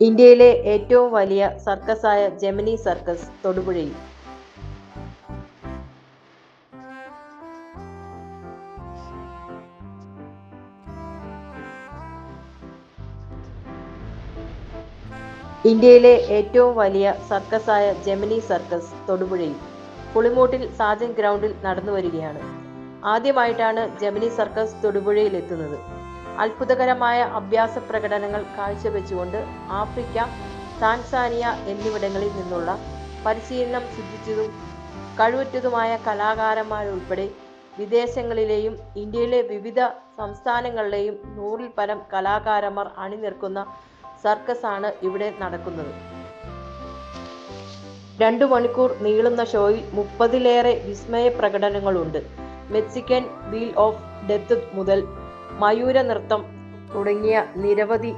ഇന്ത്യയിലെ ഏറ്റവും വലിയ സർക്കസായ ജെമിനി സർക്കസ് തൊടുപുഴയിൽ. ഇന്ത്യയിലെ ഏറ്റവും വലിയ സർക്കസായ ജെമിനി സർക്കസ് തൊടുപുഴയിൽ പുളിമൂട്ടിൽ സാജൻ ഗ്രൗണ്ടിൽ നടന്നു വരികയാണ് ആദ്യമായിട്ടാണ് ജെമിനി സർക്കസ് തൊടുപുഴയിൽ എത്തുന്നത്. അത്ഭുതകരമായ അഭ്യാസ പ്രകടനങ്ങൾ കാഴ്ചവെച്ചുകൊണ്ട് ആഫ്രിക്ക താൻസാനിയ എന്നിവിടങ്ങളിൽ നിന്നുള്ള പരിശീലനം സിദ്ധിച്ചതും കഴിവുറ്റതുമായ കലാകാരന്മാരുൾപ്പെടെ വിദേശങ്ങളിലെയും ഇന്ത്യയിലെ വിവിധ സംസ്ഥാനങ്ങളിലെയും നൂറിൽ പരം കലാകാരന്മാർ അണിനിർക്കുന്ന സർക്കസാണ് ഇവിടെ നടക്കുന്നത്. രണ്ടു മണിക്കൂർ നീളുന്ന ഷോയിൽ മുപ്പതിലേറെ വിസ്മയ പ്രകടനങ്ങളുണ്ട്. മെക്സിക്കൻ വീൽ ഓഫ് ഡെത്ത് മുതൽ മയൂര നൃത്തം തുടങ്ങിയ നിരവധി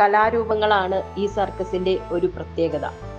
കലാരൂപങ്ങളാണ് ഈ സർക്കസിന്റെ ഒരു പ്രത്യേകത.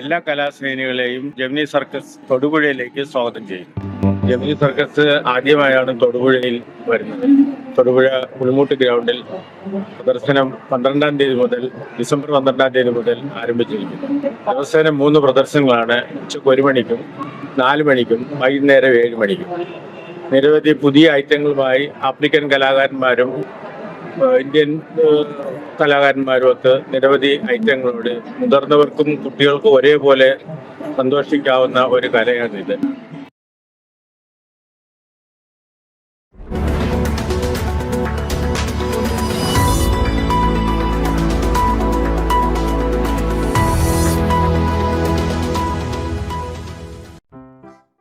എല്ലാ കലാസ്നേഹികളെയും ജമിനി സർക്കസ് തൊടുപുഴയിലേക്ക് സ്വാഗതം ചെയ്യുന്നു. ജമിനി സർക്കസ് ആദ്യമായാണ് തൊടുപുഴയിൽ വരുന്നത്. തൊടുപുഴ പുളിമൂട്ട് ഗ്രൗണ്ടിൽ പ്രദർശനം പന്ത്രണ്ടാം തീയതി മുതൽ ഡിസംബർ പന്ത്രണ്ടാം തീയതി മുതൽ ആരംഭിച്ചിരിക്കുന്നു. ദിവസേന മൂന്ന് പ്രദർശനങ്ങളാണ് ഉച്ചയ്ക്ക് ഒരു മണിക്കും നാല് മണിക്കും വൈകുന്നേരം ഏഴ് മണിക്കും. നിരവധി പുതിയ ഐറ്റങ്ങളുമായി ആഫ്രിക്കൻ കലാകാരന്മാരും ഇന്ത്യൻ കലാകാരന്മാരുമൊത്ത് നിരവധി ഐറ്റങ്ങളോട് മുതിർന്നവർക്കും കുട്ടികൾക്കും ഒരേപോലെ സന്തോഷിക്കാവുന്ന ഒരു കലയാണിത്.